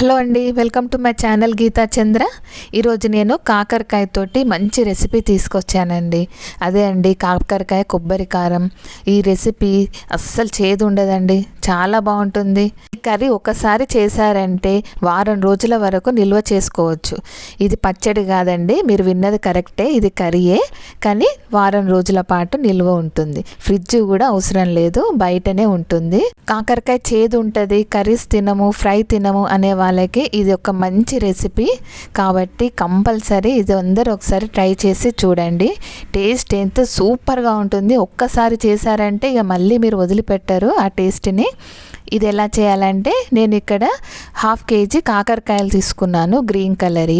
Hello అండి welcome to my channel Geeta Chandra. ఈరోజు నేను కాకరకాయతోటి మంచి రెసిపీ తీసుకొచ్చానండి. అదే అండి కాకరకాయ కొబ్బరి కారం. ఈ రెసిపీ అస్సలు చేదు ఉండదండి. చాలా బాగుంటుంది. ఈ కర్రీ ఒకసారి చేశారంటే వారం రోజుల వరకు నిల్వ చేసుకోవచ్చు. ఇది పచ్చడి కాదండి మీరు విన్నది కరెక్టే ఇది కర్రీయే. కానీ వారం రోజుల పాటు నిల్వ ఉంటుంది. ఫ్రిడ్జ్ కూడా అవసరం లేదు బయటనే ఉంటుంది. కాకరకాయ చేదు ఉంటుంది కర్రీస్ తినము ఫ్రై తినము అనే వాళ్ళకి ఇది ఒక మంచి రెసిపీ. కాబట్టి కంపల్సరీ ఇది అందరు ఒకసారి ట్రై చేసి చూడండి. టేస్ట్ ఎంత సూపర్గా ఉంటుంది. ఒక్కసారి చేశారంటే ఇక మళ్ళీ మీరు వదిలిపెట్టరు ఆ టేస్ట్ని. ఇది ఎలా చేయాలంటే నేను ఇక్కడ హాఫ్ కేజీ కాకరకాయలు తీసుకున్నాను గ్రీన్ కలర్.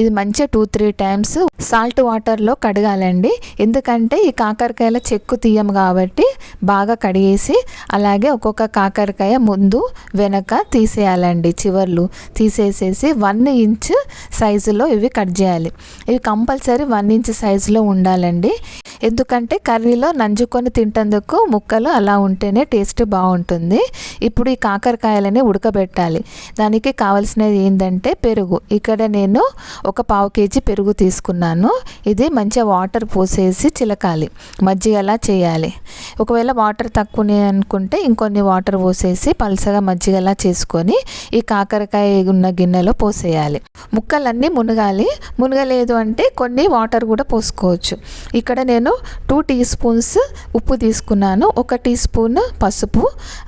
ఇది మంచిగా టూ త్రీ టైమ్స్ సాల్ట్ వాటర్లో కడగాలండి. ఎందుకంటే ఈ కాకరకాయల చెక్కు తీయం కాబట్టి బాగా కడిగేసి అలాగే ఒక్కొక్క కాకరకాయ ముందు వెనక తీసేయాలండి చివర్లు. తీసేసేసి వన్ ఇంచ్ సైజులో ఇవి కట్ చేయాలి. ఇవి కంపల్సరీ వన్ ఇంచ్ సైజులో ఉండాలండి. ఎందుకంటే కర్రీలో నంజుకొని తింటందుకు ముక్కలు అలా ఉంటేనే టేస్ట్ బాగుంటుంది. ఇప్పుడు ఈ కాకరకాయలని ఉడకబెట్టాలి. దానికి కావాల్సినది ఏంటంటే పెరుగు. ఇక్కడ నేను ఒక పావు కేజీ పెరుగు తీసుకున్నాను. ఇది మంచిగా వాటర్ పోసేసి చిలకాలి. మజ్జిగలా చేయాలి? ఒకవేళ వాటర్ తక్కువనే అనుకుంటే ఇంకొన్ని వాటర్ పోసేసి పలసగా మజ్జిగలా చేసుకొని ఈ కాకరకాయ ఉన్న గిన్నెలో పోసేయాలి. ముక్కలన్నీ మునగాలి. మునగలేదు అంటే కొన్ని వాటర్ కూడా పోసుకోవచ్చు. ఇక్కడ నేను నేను టూ టీ స్పూన్స్ ఉప్పు తీసుకున్నాను. ఒక టీ స్పూన్ పసుపు.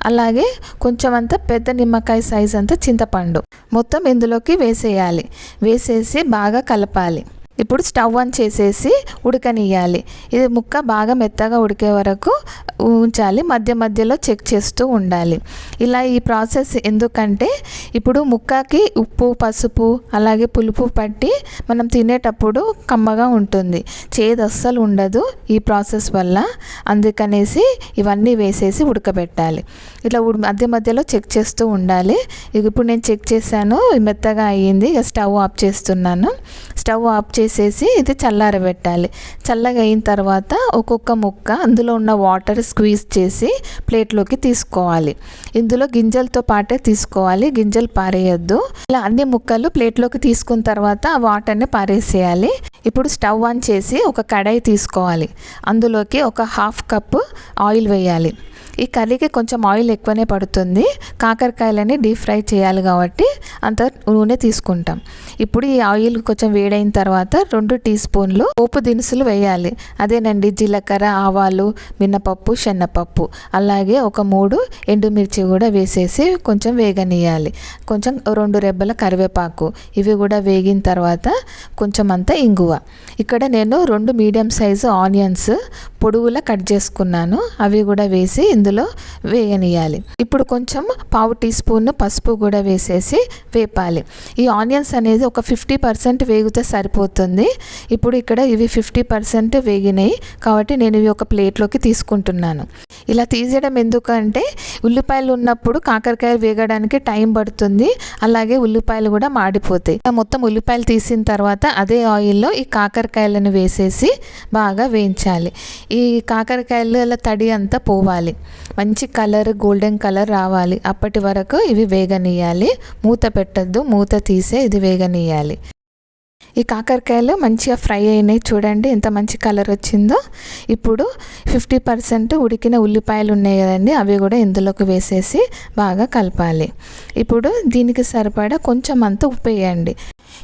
అలాగే కొంచెం అంత పెద్ద నిమ్మకాయ సైజ్ అంత చింతపండు. మొత్తం ఇందులోకి వేసేయాలి. వేసేసి బాగా కలపాలి. ఇప్పుడు స్టవ్ ఆన్ చేసేసి ఉడకనియాలి ఇది ముక్క బాగా మెత్తగా ఉడికే వరకు ఉంచాలి. మధ్య మధ్యలో చెక్ చేస్తూ ఉండాలి. ఇలా ఈ ప్రాసెస్ ఎందుకంటే ఇప్పుడు ముక్కకి ఉప్పు పసుపు అలాగే పులుపు పట్టి మనం తినేటప్పుడు కమ్మగా ఉంటుంది. చేదు అస్సలు ఉండదు ఈ ప్రాసెస్ వల్ల. అందుకనేసి ఇవన్నీ వేసేసి ఉడకబెట్టాలి. ఇట్లా మధ్య మధ్యలో చెక్ చేస్తూ ఉండాలి. ఇప్పుడు నేను చెక్ చేశాను మెత్తగా అయ్యింది. ఇక స్టవ్ ఆఫ్ చేస్తున్నాను. స్టవ్ ఆఫ్ చేసేసి ఇది చల్లారబెట్టాలి చల్లగా అయిన తర్వాత ఒక్కొక్క ముక్క అందులో ఉన్న వాటర్ స్క్వీజ్ చేసి ప్లేట్లోకి తీసుకోవాలి. ఇందులో గింజలతో పాటే తీసుకోవాలి. గింజలు పారేయద్దు. ఇలా అన్ని ముక్కలు ప్లేట్లోకి తీసుకున్న తర్వాత ఆ వాటర్ని పారేసేయాలి. ఇప్పుడు స్టవ్ ఆన్ చేసి ఒక కడాయి తీసుకోవాలి. అందులోకి ఒక హాఫ్ కప్ ఆయిల్ వేయాలి. ఈ కర్రీకి కొంచెం ఆయిల్ ఎక్కువనే పడుతుంది. కాకరకాయలని డీప్ ఫ్రై చేయాలి కాబట్టి అంత నూనె తీసుకుంటాం. ఇప్పుడు ఈ ఆయిల్ కొంచెం వేడైన తర్వాత రెండు టీ స్పూన్లు పోపు దినుసులు వేయాలి. అదేనండి జీలకర్ర ఆవాలు మినపప్పు శనగపప్పు. అలాగే ఒక మూడు ఎండుమిర్చి కూడా వేసేసి కొంచెం వేగనీయాలి కొంచెం రెండు రెబ్బల కరివేపాకు. ఇవి కూడా వేగిన తర్వాత కొంచెం అంత ఇంగువ. ఇక్కడ నేను రెండు మీడియం సైజు ఆనియన్స్ పొడుగులా కట్ చేసుకున్నాను. అవి కూడా వేసి ఇందులో వేయనియాలి ఇప్పుడు కొంచెం పావు టీ స్పూన్ పసుపు కూడా వేసేసి వేపాలి. ఈ ఆనియన్స్ అనేది ఒక ఫిఫ్టీ పర్సెంట్ వేగితే సరిపోతుంది. ఇప్పుడు ఇక్కడ ఇవి ఫిఫ్టీ పర్సెంట్ వేగినాయి. కాబట్టి నేను ఇవి ఒక ప్లేట్లోకి తీసుకుంటున్నాను. ఇలా తీసేయడం ఎందుకంటే ఉల్లిపాయలు ఉన్నప్పుడు కాకరకాయలు వేగడానికి టైం పడుతుంది. అలాగే ఉల్లిపాయలు కూడా మాడిపోతాయి. మొత్తం ఉల్లిపాయలు తీసిన తర్వాత అదే ఆయిల్లో ఈ కాకరకాయలను వేసేసి బాగా వేయించాలి. ఈ కాకరకాయల తడి అంతా పోవాలి. మంచి కలర్ గోల్డెన్ కలర్ రావాలి. అప్పటి వరకు ఇవి వేగనీయాలి. మూత పెట్టద్దు. మూత తీసే ఇది వేగనీయాలి. ఈ కాకరకాయలు మంచిగా ఫ్రై అయినాయి చూడండి. ఎంత మంచి కలర్ వచ్చిందో. ఇప్పుడు ఫిఫ్టీ పర్సెంట్ ఉడికిన ఉల్లిపాయలు ఉన్నాయి కదండి. అవి కూడా ఇందులోకి వేసేసి బాగా కలపాలి. ఇప్పుడు దీనికి సరిపడా కొంచెం అంత ఉప్పు వేయండి.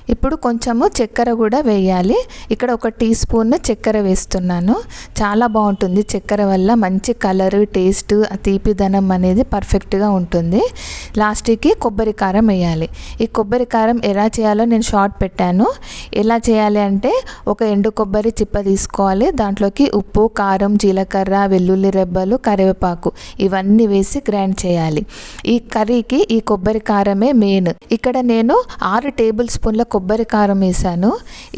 ఇప్పుడు కొంచెము చక్కెర కూడా వేయాలి. ఇక్కడ ఒక టీ స్పూన్ చక్కెర వేస్తున్నాను. చాలా బాగుంటుంది. చక్కెర వల్ల మంచి కలర్ టేస్ట్ తీపిదనం అనేది పర్ఫెక్ట్గా ఉంటుంది. లాస్ట్కి కొబ్బరి కారం వేయాలి. ఈ కొబ్బరి కారం ఎలా చేయాలో నేను షార్ట్ పెట్టాను. ఎలా చేయాలి అంటే ఒక ఎండు కొబ్బరి చిప్ప తీసుకోవాలి. దాంట్లోకి ఉప్పు కారం జీలకర్ర వెల్లుల్లి రెబ్బలు కరివేపాకు ఇవన్నీ వేసి గ్రైండ్ చేయాలి. ఈ కర్రీకి ఈ కొబ్బరి కారమే మెయిన్. ఇక్కడ నేను ఆరు టేబుల్ స్పూన్ల కొబ్బరి కారం వేసాను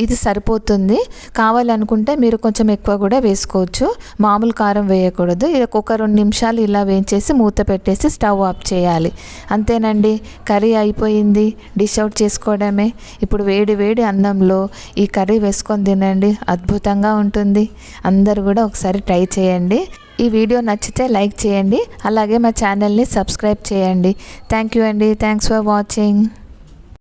ఇది సరిపోతుంది. కావాలనుకుంటే మీరు కొంచెం ఎక్కువ కూడా వేసుకోవచ్చు. మామూలు కారం వేయకూడదు. ఇది ఒక రెండు నిమిషాలు ఇలా వేయించేసి మూత పెట్టేసి స్టవ్ ఆఫ్ చేయాలి. అంతేనండి. కర్రీ అయిపోయింది. డిష్ అవుట్ చేసుకోవడమే. ఇప్పుడు వేడి వేడి అన్నంలో ఈ కర్రీ వేసుకొని తినండి. అద్భుతంగా ఉంటుంది. అందరు కూడా ఒకసారి ట్రై చేయండి. ఈ వీడియో నచ్చితే లైక్ చేయండి. అలాగే మా ఛానల్ని సబ్స్క్రైబ్ చేయండి. థ్యాంక్ యూ అండి. Thanks for watching.